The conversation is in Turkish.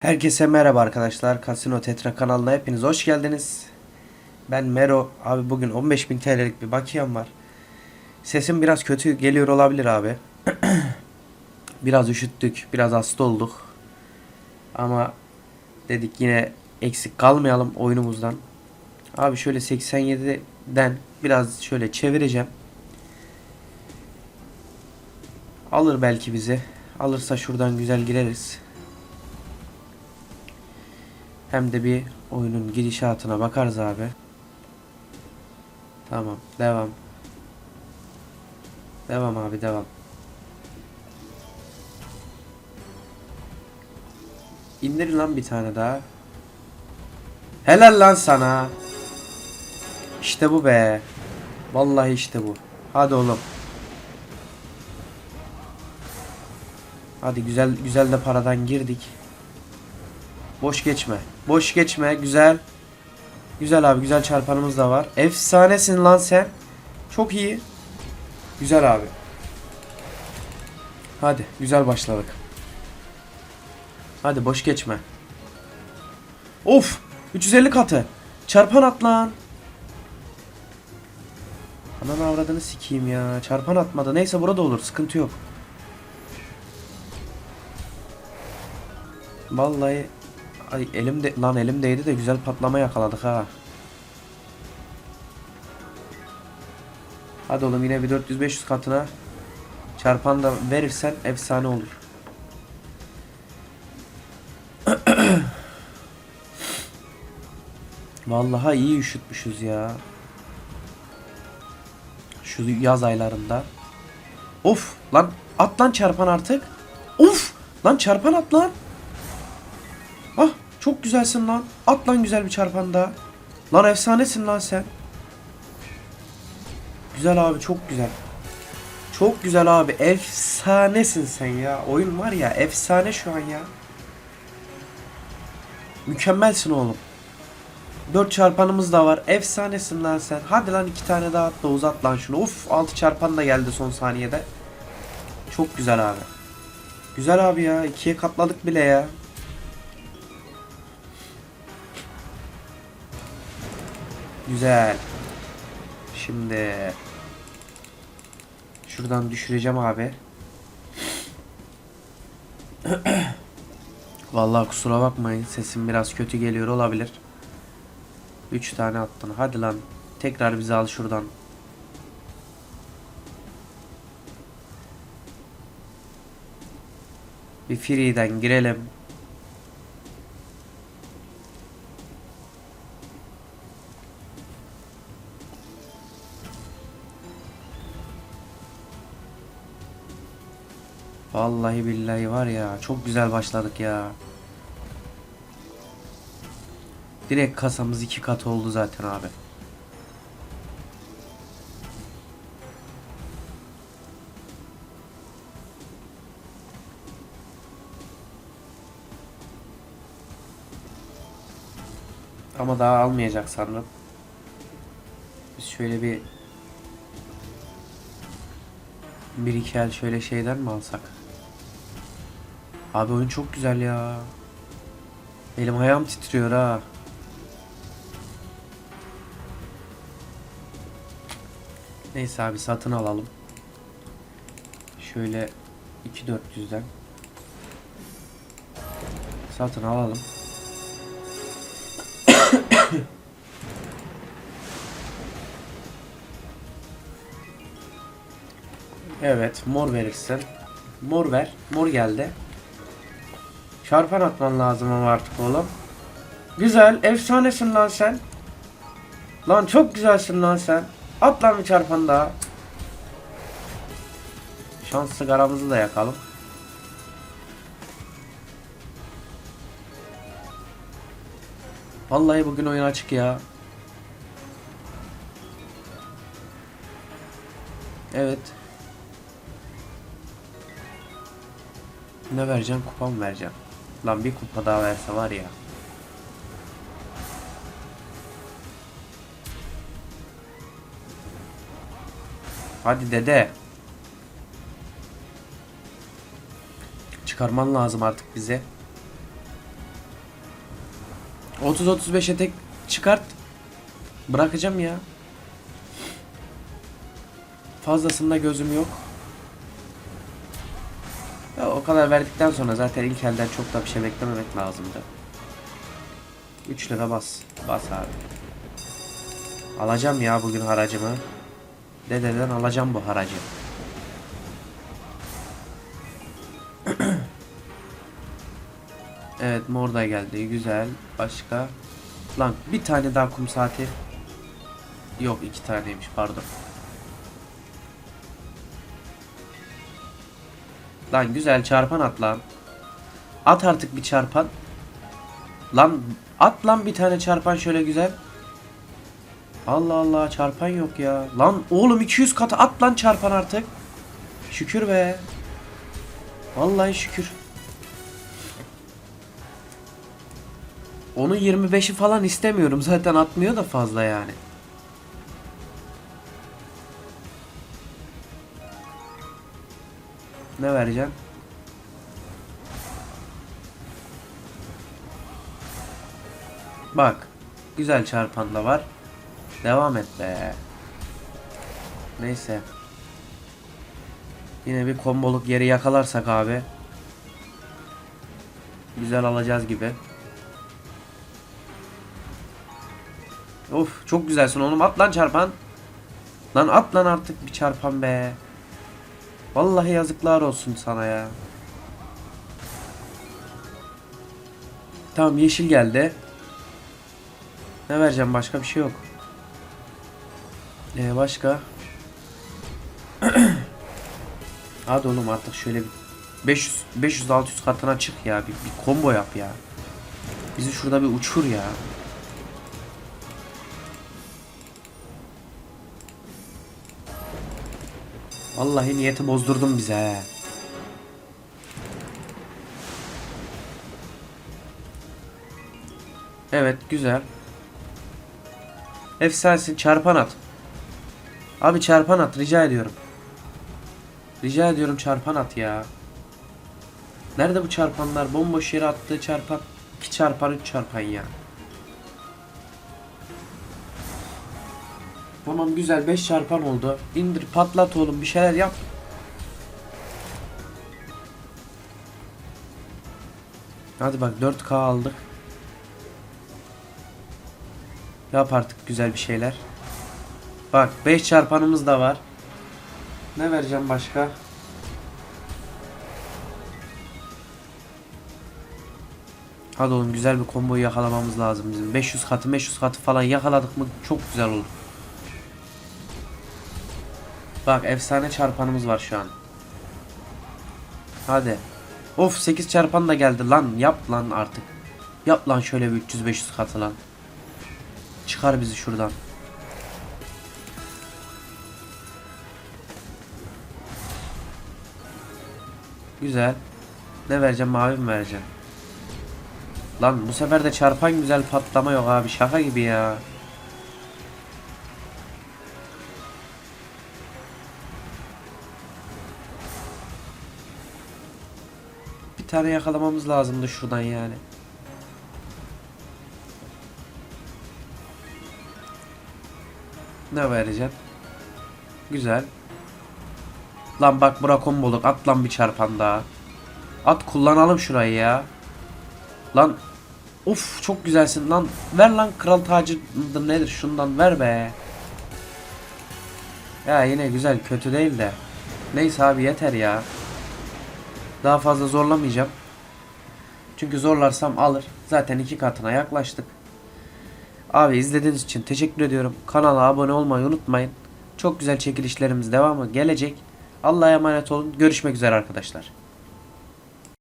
Herkese merhaba arkadaşlar. Casino Tetra kanalına hepiniz hoş geldiniz. Ben Mero. Abi bugün 15.000 TL'lik bir bakiyem var. Sesim biraz kötü geliyor olabilir abi. biraz üşüttük, biraz hasta olduk. Ama dedik yine eksik kalmayalım oyunumuzdan. Abi şöyle 87'den biraz şöyle çevireceğim. Alır belki bizi. Alırsa şuradan güzel gireriz. Hem de bir oyunun gidişatına bakarız abi. Tamam, devam. Devam abi, devam. İndir lan bir tane daha. Helal lan sana. İşte bu be. Vallahi işte bu. Hadi oğlum. Hadi güzel güzel de paradan girdik. Boş geçme. Boş geçme. Güzel. Güzel abi. Güzel çarpanımız da var. Efsanesin lan sen. Çok iyi. Güzel abi. Hadi. Güzel başladık. Hadi boş geçme. Of. 350 katı. Çarpan at lan. Ananı avradını sikeyim ya. Çarpan atmadı. Neyse burada olur. Sıkıntı yok. Vallahi Ay elim de lan elim değdi de güzel patlama yakaladık ha. Hadi oğlum yine bir 400-500 katına çarpan da verirsen efsane olur. Vallahi iyi üşütmüşüz ya. Şu yaz aylarında. Of lan at lan çarpan artık. Of lan çarpan at lan. Çok güzelsin lan. At lan güzel bir çarpan daha. Lan efsanesin lan sen. Güzel abi çok güzel. Çok güzel abi. Efsanesin sen ya. Oyun var ya efsane şu an ya. Mükemmelsin oğlum. 4 çarpanımız da var. Efsanesin lan sen. Hadi lan iki tane daha at da uzat lan şunu. Uf 6 çarpan da geldi son saniyede. Çok güzel abi. Güzel abi ya. ikiye katladık bile ya. Güzel. Şimdi şuradan düşüreceğim abi. Vallahi kusura bakmayın sesim biraz kötü geliyor olabilir. 3 tane attın. Hadi lan. Tekrar bizi al şuradan. Bir free'den girelim. Vallahi billahi var ya çok güzel başladık ya. Direkt kasamız iki kat oldu zaten abi. Ama daha almayacak sanırım. Biz şöyle bir bir iki el şöyle şeyden mi alsak? Abi oyun çok güzel ya. Elim ayağım titriyor ha. Neyse abi satın alalım. Şöyle 2400'den satın alalım. Evet mor verirsin. Mor ver. Mor geldi. Çarpan atman lazım ama artık oğlum. Güzel. Efsanesin lan sen. Lan çok güzelsin lan sen. At lan bir çarpan daha. Şans sigaramızı da yakalım. Vallahi bugün oyun açık ya. Evet. Ne vereceğim? Kupa mı vereceğim? Lan bir kupa daha verse var ya. Hadi dede. Çıkarman lazım artık bize. 30-35'e tek çıkart. Bırakacağım ya. Fazlasında gözüm yok. O kadar verdikten sonra zaten ilk elden çok da bir şey beklememek lazımdı. 3 lira bas. Bas abi. Alacağım ya bugün haracımı. Dededen alacağım bu haracı. evet mor da geldi. Güzel. Başka. Lan bir tane daha kum saati. Yok iki taneymiş pardon. Lan güzel çarpan at lan. At artık bir çarpan. Lan at lan bir tane çarpan şöyle güzel. Allah Allah çarpan yok ya. Lan oğlum 200 katı at lan çarpan artık. Şükür be. Vallahi şükür. Onu 25'i falan istemiyorum. Zaten atmıyor da fazla yani. Ne vereceksin? Bak. Güzel çarpan da var. Devam et be. Neyse. Yine bir komboluk yeri yakalarsak abi. Güzel alacağız gibi. Of çok güzelsin oğlum at lan çarpan. Lan at lan artık bir çarpan be. Vallahi yazıklar olsun sana ya. Tamam yeşil geldi. Ne vereceğim başka bir şey yok. Ee, başka? Hadi oğlum artık şöyle bir 500 500 600 katına çık ya. Bir, bir combo yap ya. Bizi şurada bir uçur ya. Vallahi niyeti bozdurdun bize. Evet güzel. Efsanesin çarpan at. Abi çarpan at rica ediyorum. Rica ediyorum çarpan at ya. Nerede bu çarpanlar? Bomboş yere attığı çarpan. 2 çarpan 3 çarpan ya. Tamam güzel 5 çarpan oldu. İndir patlat oğlum bir şeyler yap. Hadi bak 4K aldık. Yap artık güzel bir şeyler. Bak 5 çarpanımız da var. Ne vereceğim başka? Hadi oğlum güzel bir komboyu yakalamamız lazım bizim. 500 katı 500 katı falan yakaladık mı çok güzel olur. Bak efsane çarpanımız var şu an. Hadi. Of 8 çarpan da geldi lan yap lan artık. Yap lan şöyle bir 300-500 katı lan. Çıkar bizi şuradan. Güzel. Ne vereceğim mavi mi vereceğim? Lan bu sefer de çarpan güzel patlama yok abi şaka gibi ya. Tane yakalamamız lazımdı şuradan yani. Ne vereceğim? Güzel. Lan bak bura komboluk. At lan bir çarpan daha. At kullanalım şurayı ya. Lan. Of çok güzelsin lan. Ver lan kral tacı nedir şundan ver be. Ya yine güzel kötü değil de. Neyse abi yeter ya. Daha fazla zorlamayacağım. Çünkü zorlarsam alır. Zaten iki katına yaklaştık. Abi izlediğiniz için teşekkür ediyorum. Kanala abone olmayı unutmayın. Çok güzel çekilişlerimiz devamı gelecek. Allah'a emanet olun. Görüşmek üzere arkadaşlar.